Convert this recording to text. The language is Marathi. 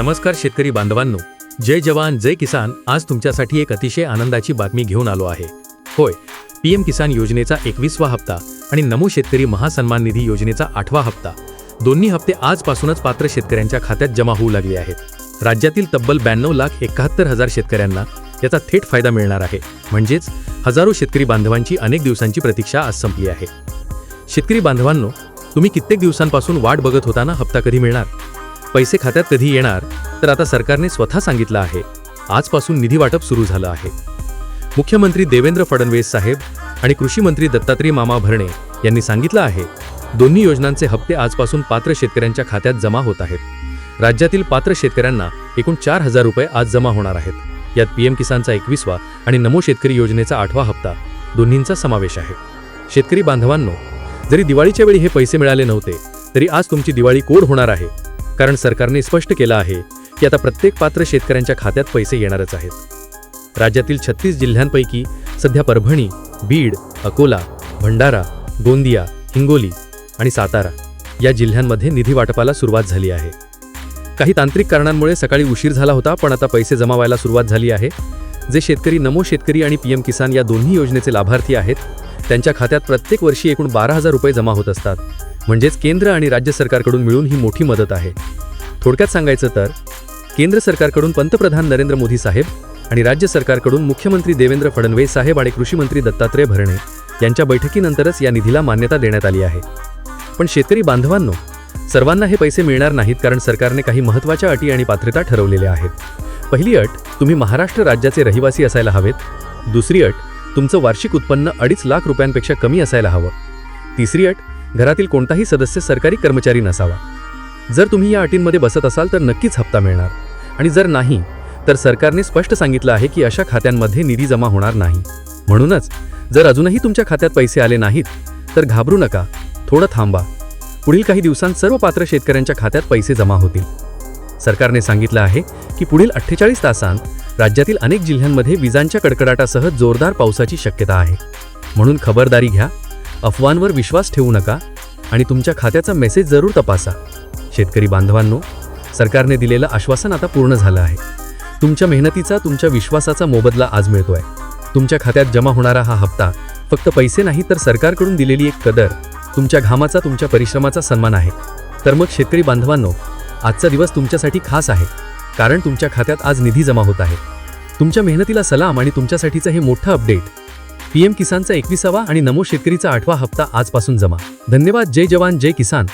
नमस्कार शेतकरी बांधवांनो. जय जवान जय किसान. आज तुमच्यासाठी एक अतिशय आनंदाची बातमी घेऊन आलो आहे. होय पीएम किसान योजनेचा एकवीसवा हप्ता आणि नमो शेतकरी महासन्मान निधी योजनेचा आठवा हप्ता. दोन्ही हप्ते आजपासूनच पात्र शेतकऱ्यांच्या खात्यात जमा होऊ लागले आहेत. राज्यातील तब्बल ब्याण्णव लाख एकाहत्तर हजार शेतकऱ्यांना याचा थेट फायदा मिळणार आहे. म्हणजेच हजारो शेतकरी बांधवांची अनेक दिवसांची प्रतीक्षा आज संपली आहे. शेतकरी बांधवांनो तुम्ही कित्येक दिवसांपासून वाट बघत होता ना हप्ता कधी मिळणार? पैसे खात्यात कधी येणार तर आता सरकारने स्वतः सांगितलं आहे. आजपासून निधी वाटप सुरू झालं आहे. मुख्यमंत्री देवेंद्र फडणवीस साहेब आणि कृषी मंत्री दत्तात्रय मामा भरणे यांनी सांगितलं आहे दोन्ही योजनांचे हप्ते आजपासून पात्र शेतकऱ्यांच्या खात्यात जमा होत आहेत. राज्यातील पात्र शेतकऱ्यांना एकूण चार हजार रुपये आज जमा होणार आहेत. यात पीएम किसानचा एकवीसवा आणि नमो शेतकरी योजनेचा आठवा हप्ता दोन्हींचा समावेश आहे. शेतकरी बांधवांनो जरी दिवाळीच्या वेळी हे पैसे मिळाले नव्हते तरी आज तुमची दिवाळी कोड होणार आहे? कारण सरकारने स्पष्ट केलं आहे की आता प्रत्येक पात्र शेतकऱ्यांच्या खात्यात पैसे येणारच आहेत. राज्यातील छत्तीस जिल्ह्यांपैकी सध्या परभणी बीड अकोला भंडारा गोंदिया हिंगोली आणि सातारा या जिल्ह्यांमध्ये निधी वाटपाला सुरुवात झाली आहे. काही तांत्रिक कारणांमुळे सकाळी उशीर झाला होता पण आता पैसे जमा व्हायला सुरुवात झाली आहे. जे शेतकरी नमो शेतकरी आणि पीएम किसान या दोन्ही योजनेचे लाभार्थी आहेत त्यांच्या खात्यात प्रत्येक वर्षी एकूण बारा हजार रुपये जमा होत असतात. म्हणजेच केंद्र आणि राज्य सरकारकडून मिळून ही मोठी मदत आहे. थोडक्यात सांगायचं तर केंद्र सरकारकडून पंतप्रधान नरेंद्र मोदी साहेब आणि राज्य सरकारकडून मुख्यमंत्री देवेंद्र फडणवीस साहेब आणि कृषी मंत्री दत्तात्रय भरणे यांच्या बैठकीनंतरच या निधीला मान्यता देण्यात आली आहे. पण शेतकरी बांधवांनो सर्वांना हे पैसे मिळणार नाहीत कारण सरकारने काही महत्त्वाच्या अटी आणि पात्रता ठरवलेल्या आहेत. पहिली अट तुम्ही महाराष्ट्र राज्याचे रहिवासी असायला हवेत. दुसरी अट तुमचं वार्षिक उत्पन्न अडीच लाख रुपयांपेक्षा कमी असायला हवं. तिसरी अट घरातील कोणताही सदस्य सरकारी कर्मचारी नसावा. जर तुम्ही या अटींमध्ये बसत असाल तर नक्कीच हप्ता मिळणार. आणि जर नाही तर सरकारने स्पष्ट सांगितलं आहे की अशा खात्यांमध्ये निधी जमा होणार नाही. म्हणूनच जर अजूनही तुमच्या खात्यात पैसे आले नाहीत तर घाबरू नका. थोडं थांबा. पुढील काही दिवसांत सर्व पात्र शेतकऱ्यांच्या खात्यात पैसे जमा होतील. सरकारने सांगितलं आहे की पुढील अठ्ठेचाळीस तासांत राज्यातील अनेक जिल्ह्यांमध्ये विजांच्या कडकडाटासह जोरदार पावसाची शक्यता आहे. म्हणून खबरदारी घ्या अफवांवर विश्वास ठेवू नका आणि तुमच्या खात्याचा मेसेज जरूर तपासा. शेतकरी बांधवांनो सरकारने दिलेलं आश्वासन आता पूर्ण झालं आहे. तुमच्या मेहनतीचा तुमच्या विश्वासाचा मोबदला आज मिळतोय. तुमच्या खात्यात जमा होणारा हा हप्ता फक्त पैसे नाही तर सरकारकडून दिलेली एक कदर तुमच्या घामाचा तुमच्या परिश्रमाचा सन्मान आहे. तर मग शेतकरी बांधवांनो आजचा दिवस तुमच्यासाठी खास आहे. कारण तुमच्या खात्यात आज निधी जमा होत आहे. तुमच्या मेहनतीला सलाम आणि तुमच्यासाठीचं हे मोठं अपडेट. पीएम किसानचा एकविसावा आणि नमो शेतकरीचा आठवा हप्ता आजपासून जमा. धन्यवाद. जय जवान. जय किसान.